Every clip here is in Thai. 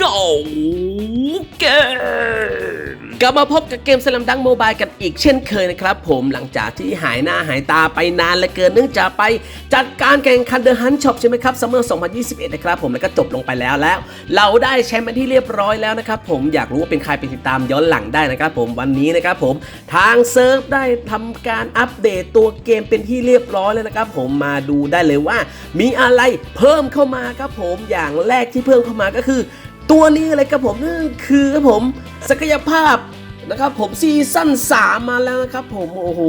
ก่าเกมกลับมาพบกับเกมสลัมดังโมบายกันอีกเช่นเคยนะครับผมหลังจากที่หายหน้าหายตาไปนานเหลือเกินเนื่องจากไปจัดการแข่งขันเดอะฮันช็อปใช่ไหมครับซัมเมอร์ 2021 นะครับผมแล้วก็จบลงไปแล้วแล้ว เราได้แชมป์เป็นที่เรียบร้อยแล้วนะครับผมอยากรู้ว่าเป็นใครไปติดตามย้อนหลังได้นะครับผมวันนี้นะครับผมทางเซิร์ฟได้ทำการอัปเดตตัวเกมเป็นที่เรียบร้อยแล้วนะครับผมมาดูได้เลยว่า มีอะไรเพิ่มเข้ามาครับผมอย่างแรกที่เพิ่มเข้ามาก็คือ ตัวนี้เลยครับผมนั่นคือครับผมศักยภาพนะครับผมซีซั่น3 มาแล้วนะครับผมโอ้โห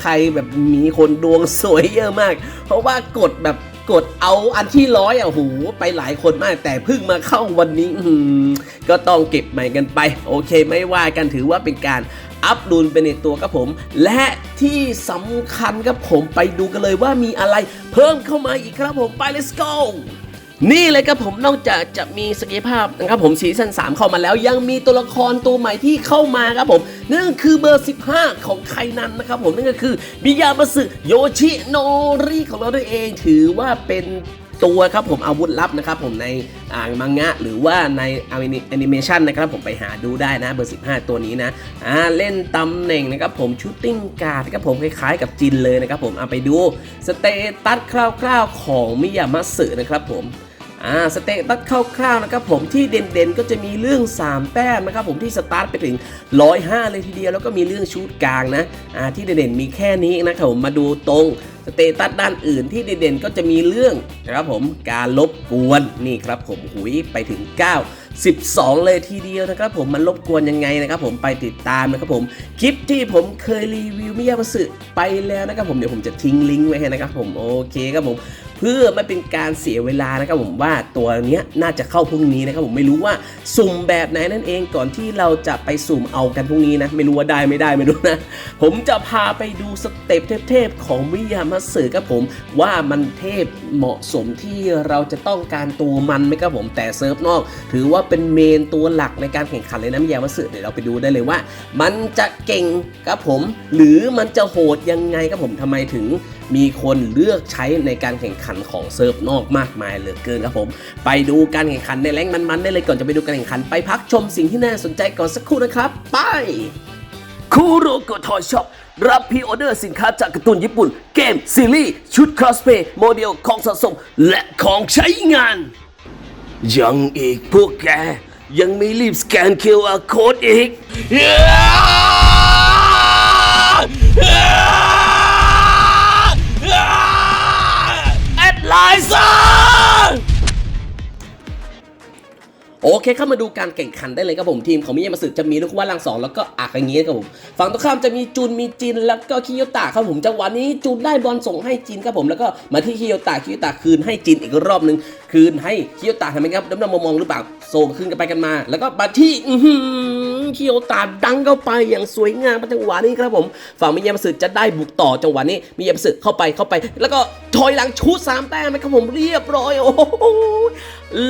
ใครแบบมีคนดวงสวยเยอะมาก เพราะว่ากดแบบกดเอาอันที่ร้อยอะโอ้โหไปหลายคนมากแต่เพิ่งมาเข้าวันนี้ก็ต้องเก็บใหม่กันไป โอเคไม่ว่ากันถือว่าเป็นการอัพรูนเป็นในตัวครับผม และที่สำคัญครับผมไปดูกันเลยว่ามีอะไรเพิ่มเข้ามาอีกครับผมไป let's go นี่เลยครับผมนอกจากจะมีศักยภาพนะครับผมซีซั่น3เข้ามาแล้ว ยังมีตัวละครตัวใหม่ที่เข้ามาครับผมนั่นคือเบอร์ 15 ของไคนันนะครับผมนั่นก็คือบิยามาสึโยชิโนริของเราด้วยเองถือว่าเป็นตัวครับผมอาวุธลับนะครับผมในอ่ามังงะ หรือว่าในแอนิเมชันนะครับผมไปหาดูได้นะเบอร์ 15 ตัวนี้นะอ่าเล่นตำแหน่งนะครับผมชูตติ้งการ์ดครับผมคล้ายๆกับจินเลยนะครับผมเอาไปดูสเตตัสคร่าวๆของมิยามาสึนะครับผม อ่าสเตตัสคร่าวๆนะครับผมที่เด่นๆก็จะมีเรื่อง 3 แต้มนะครับผมที่สตาร์ทไปถึง 105 เลยทีเดียวแล้วก็มีเรื่องชูดกลางนะอ่าที่เด่นๆมีแค่นี้นะครับผมมาดูตรงสเตตัสด้านอื่นที่เด่นๆก็จะมีเรื่องนะครับผมการลบกวนนี่ครับผมหุยไปถึง 9 12 เลยทีเดียวนะครับผมมันรบกวนยังไงนะครับผมไปติดตามนะครับผมคลิปที่ผมเคยรีวิวมิยามาสึไปแล้วนะครับผมเดี๋ยวผมจะทิ้งลิงก์ไว้ให้นะครับผมโอเคครับผม พื่อไม่เป็นการเสียเวลานะครับผมว่าตัวนี้น่าจะเข้าพรุ่งนี้นะครับผมไม่รู้ว่าสุ่มแบบไหนนั่นเองก่อนที่เราจะไปสุ่มเอากันพรุ่งนี้นะไม่รู้ว่าได้ไม่ได้ไม่รู้นะ ผมจะพาไปดูสเต็ปเทพๆของวิยามาสึครับผมว่ามันเทพเหมาะสมที่เราจะต้องการตัวมันไหมครับผมแต่เซิร์ฟนอก ถือว่าเป็นเมนตัวหลักในการแข่งขันเลยนะวิยามาสึเดี๋ยวเราไปดูได้เลยว่า มันจะเก่งครับผม หรือมันจะโหดยังไงครับผมทำไมถึง มีคนเลือกใช้ในการแข่งขันของเซิร์ฟนอกมากมายเหลือเกินครับผม ไปดูการแข่งขันในแรงมันๆได้เลยก่อนจะไปดูการแข่งขันไปพักชมสิ่งที่น่าสนใจก่อนสักครู่นะครับ ไปคูโรโกทอยช็อปรับพรีออเดอร์สินค้าจากการ์ตูนญี่ปุ่น เกม ซีรีส์ ชุดคอสเพย์โมเดลของสะสม และของใช้งาน ยังอีกพวกแก ยังไม่รีบสแกน QR Code อีก โอเคเข้ามาดูการแข่งขันได้เลยครับผมทีมของมิยามาสึจะมีลูกว่าลังสองแล้วก็อากางงี้ครับผมฝั่งตรงข้ามจะมีจุนมีจินแล้วก็คิโยตะครับผมจังหวะนี้จุนได้บอลส่งให้จินครับผมแล้วก็มาที่คิโยตะคิโยตะคืนให้จินอีกรอบหนึ่งคืนให้คิโยตะทำไมครับดำๆมองๆหรือเปล่าส่งคืนกันไปกันมา แล้วก็มาที่อื อหือคิโยตาดังเข้าไปอย่างสวยงามจังหวะนี้ครับผม ฝั่งมิยามาสึจะได้บุกต่อจังหวะนี้มิยามาสึเข้าไปเข้าไป แล้วก็ถอยหลังชูดสามแต้มนะครับผมเรียบร้อยโอ้โห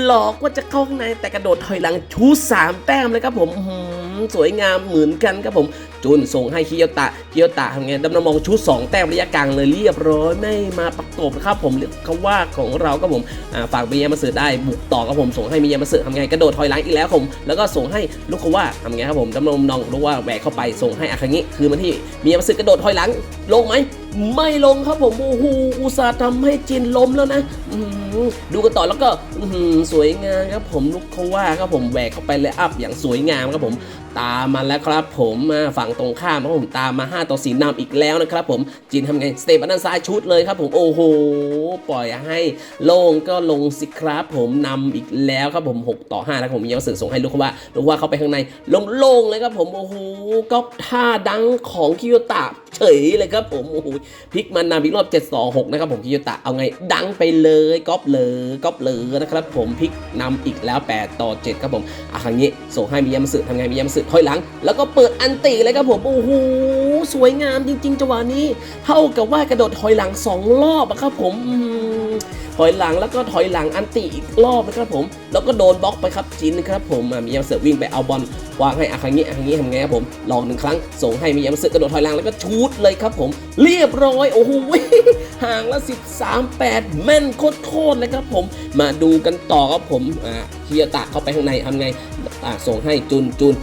หลอกว่าจะเข้าข้างในแต่กระโดดถอยหลังชูสามแต้มเลยครับผมสวยงามเหมือนกันครับผม จุนส่งให้คิโยตะคิโยตะทำไงดำน้ำมองชูสองแต้มระยะกลางเลยเรียบร้อยไม่มาประกบนะครับผมเรียกเขาว่าของเราครับผมอ่าฝากมิยามาสึได้บุกต่อครับผมส่งให้มิยามาสึทำไงกระโดดถอยหลังอีกแล้วครับผมแล้วก็ส่งให้ลูกเขาว่าทำไงครับผมดำน้ำนองลูกว่าแหวกเข้าไปส่งให้อาคางิคืนมาที่มิยามาสึกระโดดถอยหลังลงไหมไม่ลงครับผมโอ้โหอุตส่าห์ทำให้จินล้มแล้วนะดูกันต่อแล้วก็สวยงามครับผมลูกเขาว่าครับผมแหวกเข้าไปเลยอัพอย่างสวยงามครับผม ตามมาแล้วครับผมฝั่งตรงข้ามครับผมตามมา 5 ต่อ4นำอีกแล้วนะครับผมจีนทำไงสเตปอันด้านซ้ายชุดเลยครับผมโอ้โหปล่อยให้โล่งก็ลงสิครับผมนำอีกแล้วครับผม 6 ต่อ5แล้วครับผมยังสื่อส่งให้ลูกเขาว่าลูกว่าเข้าไปข้างในโล่งเลยครับผมโอ้โหก็ท่าดังของคิโยตะ เฉยเลยครับผมโอ้โหพลิกมันนำพิกรอบ 7 2 6 นะครับผมคิโยตะเอาไงดังไปเลยก๊อปเลยก๊อปเลยนะครับผมพลิกนำอีกแล้ว 8 ต่อ 7 ครับผมอะครั้งนี้ส่งให้มียามสึทำไงมียามสึถอยหลัง แล้วก็เปิดอันติเลยครับผมโอ้โหสวยงามจริงๆจังหวะนี้ เท่ากับว่ากระโดดถอยหลัง 2 รอบอะครับผมอืม ถอยหลังแล้วก็ถอยหลังอันติอีกรอบนะครับผม แล้วก็โดนบล็อกไปครับจินนะครับผมมียามาสึวิ่งไปเอาบอลวางให้อาคังนี้อาคังนี้ทำไงครับผมลองหนึ่งครั้งส่งให้มียามาสึกระโดดถอยหลังแล้วก็ชูดเลยครับผม เรียบร้อยโอ้โหห่างละ 13 8 แม่นโคตรๆเลยครับผม มาดูกันต่อครับผมอ่าเฮียตะเข้าไปข้างในทำไงอ่าส่งให้จุนจุน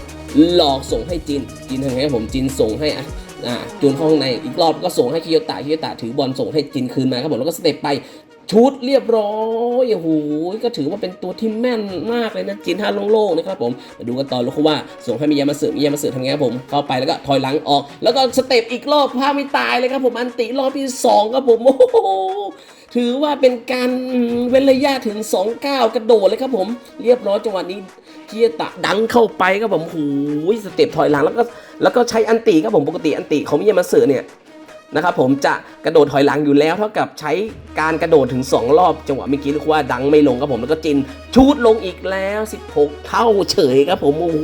หลอกส่งให้จินจินทำไงครับผมจินส่งให้อะอ่าจูนเข้าข้างในอีกรอบก็ส่งให้คิโยตะคิโยตะถือบอลส่งให้จินคืนมาครับผมแล้วก็สเต็ปไป ชุดเรียบร้อยโอ้โหก็ถือว่าเป็นตัวที่แม่นมากเลยนะจินท่าโล่งๆนะครับผมมาดูกันต่อลูกว่าส่งให้มียามาสึมียามาสึทำไงครับผมเข้าไปแล้วก็ถอยหลังออก แล้วก็สเต็ปอีกรอบพาไม่ตายเลยครับผมอันติรอบที่สองครับผมโอ้โหถือว่าเป็นการเว้นระยะถึง2ก้าวกระโดดเลยครับผม เรียบร้อยจังหวะนี้เกียตะดังเข้าไปครับผมหูยสเต็ปถอยหลังแล้วก็แล้วก็ใช้อันติครับผมปกติอันติของมิยามาสึเนี่ย นะครับผมจะกระโดดถอยหลังอยู่แล้ว เท่ากับใช้การกระโดดถึง 2 รอบ จังหวะเมื่อกี้เรียกว่าดังไม่ลงครับผมแล้วก็จินชูดลงอีกแล้ว 16 เท่าเฉยครับผมโอ้โห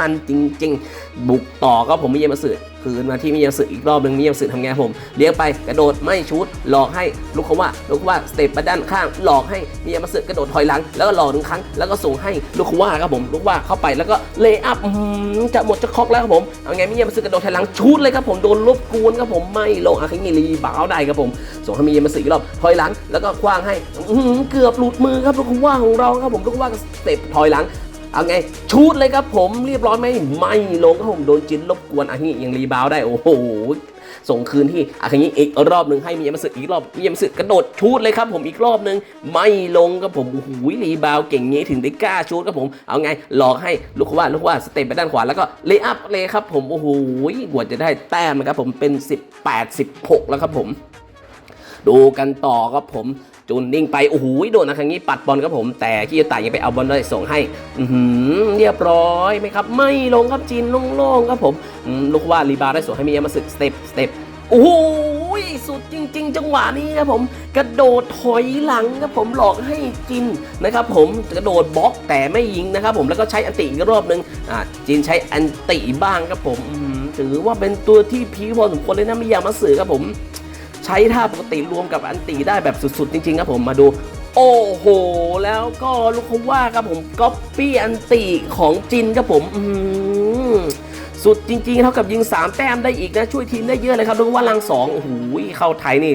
มันจริง ๆ บุกต่อครับผมไม่ยอมาสึ คืนมาที่มิยามาสึอีกรอบหนึ่งมิยาสึทำไงผมเลี้ยงไปกระโดดไม่ชูดหลอกให้ลูกเขาว่าลูกเขาว่าสเต็ปมาด้านข้างหลอกให้มิยาสึกระโดดถอยหลัง แล้วก็หลอกหนึ่งครั้งแล้วก็ส่งให้ลูกเขาว่าครับผมลูกว่าเข้าไปแล้วก็เลย์อัพจะหมดจะคอกแล้วครับผมเอาไงมิยาสึกระโดดถอยหลังชูดเลยครับผมโดนลบกวนครับผมไม่ลงอาคิงิรีบาวได้ครับผมส่งให้มิยามาสึอีกรอบถอยหลังแล้วก็คว้างให้เกือบหลุดมือครับลูกเขาว่าของเราครับผมลูกว่าสเต็ปถอยหลัง เอาไงชูดเลยครับผมเรียบร้อยไหมไม่ลงครับผมโดนจินรบกวนอาคิยังรีบาวได้โอ้โหส่งคืนที่อาคังนี้อีกรอบหนึ่งให้มียามสึอีกรอบมียามสึกระโดดชูดเลยครับผมอีกรอบหนึ่งไม่ลงครับผมโอ้โหรีบาวเก่งงี้ถึงได้กล้าชูดครับผมเอาไงหลอกให้ลูกว่าลูกว่าสเต็ปไปด้านขวาแล้วก็เลย์อัพเลยครับผมโอ้โหกว่าจะได้แต้มนะครับผมเป็น 18 16 แล้วครับผม ดูกันต่อครับผม จุนนิ่งไป โอ้โหโดนนะครั้งนี้ปัดบอลครับผม แต่คิโยตะยังไปเอาบอลได้ส่งให้ อืเรียบร้อยไหมครับ ไม่ลงครับจีนโล่งๆครับผมลูกว่ารีบาวได้ส่งให้มียามาสึกสเต็ปสเต็ปโอ้โหสุดจริง ๆ จังหวะนี้ครับผม กระโดดถอยหลังครับผมหลอกให้จินนะครับผมกระโดดบล็อกแต่ไม่ยิงนะครับผมแล้วก็ใช้อันติอีกรอบหนึ่งอ่าจินใช้อันติบ้างครับผมถือว่าเป็นตัวที่พีพอสมควรเลยนะมียามาสึครับผม ใช้ท่าปกติรวมกับอันตีได้แบบสุดๆ จริงๆครับผมมาดู โอ้โห แล้วก็ลูกเขาว่าครับผมก๊อปปี้อันตีของจินครับผมสุดจริงๆ เท่ากับยิง 3 แต้มได้อีกนะ ช่วยทีมได้เยอะเลยครับลูว่าลังสองโอ้โหเข้าไทยนี่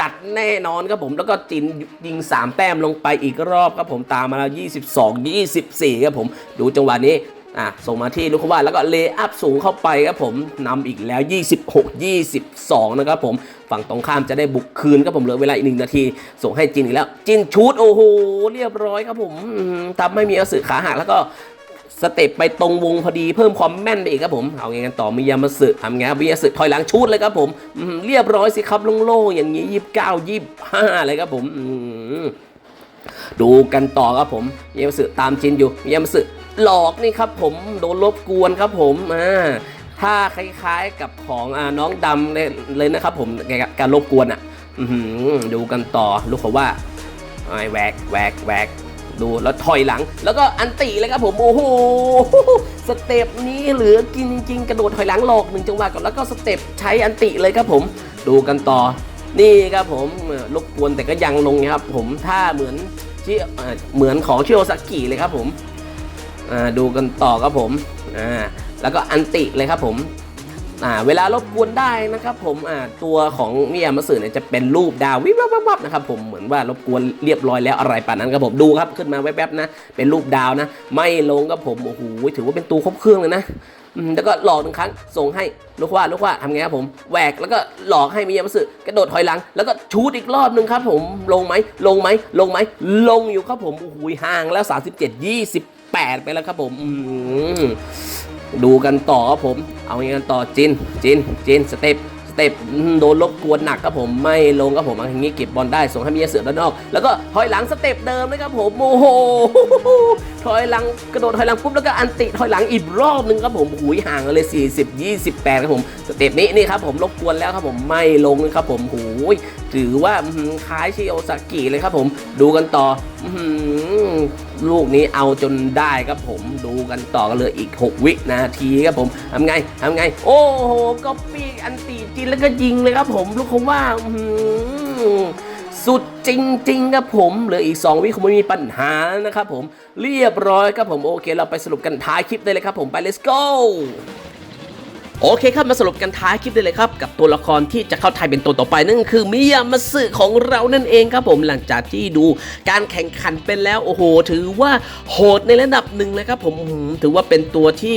จัดแน่นอนครับผมแล้วก็จินยิง 3 แต้มลงไปอีกรอบครับผมตามมาแล้ว 22 24ครับผม ดูจังหวะนี้ อะส่งมาที่ลูกเขาว่าแล้วก็เลย์อัพสูงเข้าไปครับผมนำอีกแล้ว 26 22 นะครับผม ฝั่งตรงข้ามจะได้บุกคืนครับผมเหลือเวลาอีกหนึ่งนาที ส่งให้จินอีกแล้ว จินชูดโอ้โหเรียบร้อยครับผมทำให้มีอสึขาหักแล้วก็สเต็ปไปตรงวงพอดีเพิ่มความแม่นไปอีกครับผม เอาไงกันต่อมียามาสึทำไงครับมียาสึถอยหลังชูดเลยครับผมเรียบร้อยสิครับโล่งๆอย่างนี้ยี่สิบเก้ายี่สิบห้าเลยครับผมดูกันต่อครับผมเยามสึตามจินอยู่เยามสึ หลอกนี่ครับผมโดนรบกวนครับผมอ่าถ้าคล้ายๆกับของอน้องดำเลยเลยนะครับผมการรบกวนอะดูกันต่อลูกเขาว่าไอ้แหวกแหวกแหวกดูแล้วถอยหลัง แล้วก็อันติเลยครับผม โอ้โหสเต็ปนี้เหลือกินจริงกระโดดถอยหลังหลอกหนึ่งจังหวะก่อนแล้วก็สเต็ปใช้อันติเลยครับผม ดูกันต่อ นี่ครับผมรบกวนแต่ก็ยังลงนะครับผมถ้าเหมือนที่เหมือนของชิโอซากิเลยครับผม ดูกันต่อครับผมแล้วก็อันติเลยครับผมเวลารบกวนได้นะครับผมตัวของมิยามาสึเนี่ยจะเป็นรูปดาววิบวับวับนะครับผมเหมือนว่ารบกวนเรียบร้อยแล้วอะไรป่านนั้นครับผมดูครับขึ้นมาแวบๆนะ เป็นรูปดาวนะ ไม่ลงครับผมโอ้โหถือว่าเป็นตัวครบเครื่องเลยนะแล้วก็หลอกหนึ่งครั้งส่งให้ลูกว่าลูกว่าทำไงครับผมแหวกแล้วก็หลอกให้มียามาสึกระโดดถอยหลัง แล้วก็ชูดอีกรอบหนึ่งครับผมลงไหมลงไหมลงไหมลงอยู่ครับผมโอ้โหห่างแล้ว 37 28 ไปแล้วครับผมดูกันต่อครับผม เอาอย่างกันต่อจินจินจินสเต็ปสเต็ปโดนรบกวนหนักครับผมไม่ลงครับผมอย่างนี้เก็บบอลได้ส่งให้มิยาเสือด้านนอก แล้วก็ถอยหลังสเต็ปเดิมเลยครับผมโอ้โหถอยหลังกระโดดถอยหลังปุ๊บแล้วก็อันติถอยหลังอีกรอบนึงครับผมหุยห่างกันเลย 40 28ครับผมสเต็ปนี้นี่ครับผมรบกวนแล้วครับผมไม่ลงนะครับผมหุยถือว่าคล้ายชิโอซากิเลยครับผมดูกันต่อลูกนี้เอาจนได้ครับผมดูกันต่อกันเลยอีก 6 วินาทีครับผมทำไงทำไง โอ้โหก็ปีกอันตีจินแล้วก็ยิงเลยครับผมลูกคงว่าสุดจริงๆครับผมเหลืออีก 2 วิคงไม่มีปัญหานะครับผมเรียบร้อยครับผมโอเค เราไปสรุปกันท้ายคลิปได้เลยครับผมไป let's go โอเคครับมาสรุปกันท้ายคลิปได้เลยครับ กับตัวละครที่จะเข้าไทยเป็นตัวต่อไปนั่นคือมิยามาสึของเรานั่นเองครับผมหลังจากที่ดูการแข่งขันเป็นแล้วโอ้โห ถือว่าโหดในระดับหนึ่งเลยครับผมถือว่าเป็นตัวที่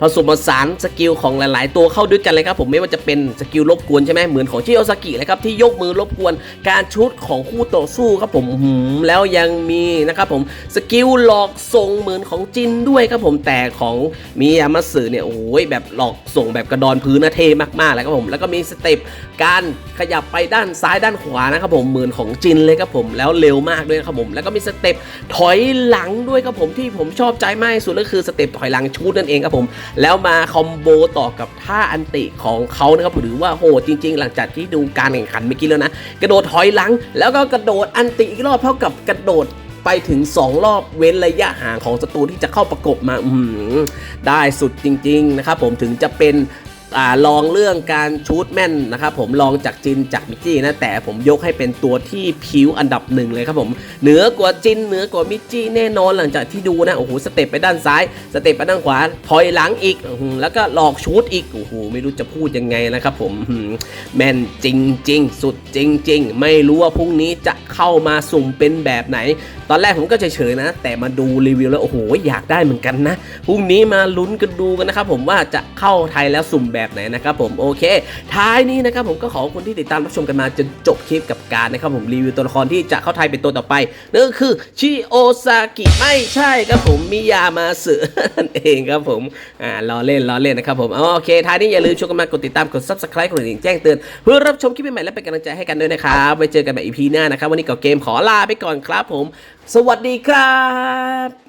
ผสมผสานสกิลของหลาย ๆ ตัวเข้าด้วยกันเลยครับผมไม่ว่าจะเป็นสกิลรบกวนใช่ไหมเหมือนของชิโอซากิเลยครับที่ยกมือรบกวนการชุดของคู่ต่อสู้ครับผมหือแล้วยังมีนะครับผมสกิลหลอกส่งเหมือนของจินด้วยครับผมแต่ของมิยามาสึเนี่ยโอ้ยแบบหลอกส่งแบบกระดอนพื้นนะเท่มากๆเลยครับผมแล้วก็มีสเต็ปการขยับไปด้านซ้ายด้านขวานะครับผมเหมือนของจินเลยครับผมแล้วเร็วมากด้วยครับผมแล้วก็มีสเต็ปถอยหลังด้วยครับผมที่ผมชอบใจมากที่สุดก็คือสเต็ปถอยหลังชูดนั่นเองครับผมแล้วมาคอมโบต่อกับท่าอันติของเขานะครับหรือว่าโหจริง ๆ หลังจากที่ดูการแข่งขันเมื่อกี้แล้วนะ กระโดดถอยหลัง แล้วก็กระโดดอันติอีกรอบเท่ากับกระโดดไปถึง 2 รอบเว้นระยะห่างของศัตรูที่จะเข้าประกบมา อืได้สุดจริง ๆ นะครับผมถึงจะเป็น อ่าลองเรื่องการชูดแม่นนะครับผมลองจากจินจากมิจินะแต่ผมยกให้เป็นตัวที่ผิวอันดับหนึ่งเลยครับผมเหนือกว่าจินเหนือกว่ามิจิแน่นอนหลังจากที่ดูนะโอ้โหสเต็ปไปด้านซ้ายสเต็ปไปด้านขวาถอยหลังอีกแล้วก็หลอกชูดอีกโอ้โหไม่รู้จะพูดยังไงนะครับผมแม่นจริง ๆ สุดจริง ๆ ไม่รู้ว่าพรุ่งนี้จะเข้ามาสุ่มเป็นแบบไหน ตอนแรกผมก็เฉยๆนะ แต่มาดูรีวิวแล้วโอ้โหอยากได้เหมือนกันนะ พรุ่งนี้มาลุ้นกันดูกันนะครับผมว่าจะเข้าไทยแล้วสุ่มแบบไหนนะครับผมโอเค ท้ายนี้นะครับผมก็ขอบคุณที่ติดตามรับชมกันมาจนจบคลิปกับการนะครับผมรีวิวตัวละครที่จะเข้าไทยเป็นตัวต่อไปนั่นก็คือชิโอซากิไม่ใช่ครับผมมิยามาสึนั่นเองครับผมอ่าล้อเล่นล้อเล่นนะครับผมโอเคท้ายนี้อย่าลืมชมกันมากดติดตามกด subscribe กดกระดิ่งแจ้งเตือนเพื่อรับชมคลิปใหม่ๆและเป็นกำลังใจให้กันด้วยนะครับไว้เจอกันใหม่ EP หน้านะครับวันนี้ก็เกมขอลาไปก่อนครับผม สวัสดีครับ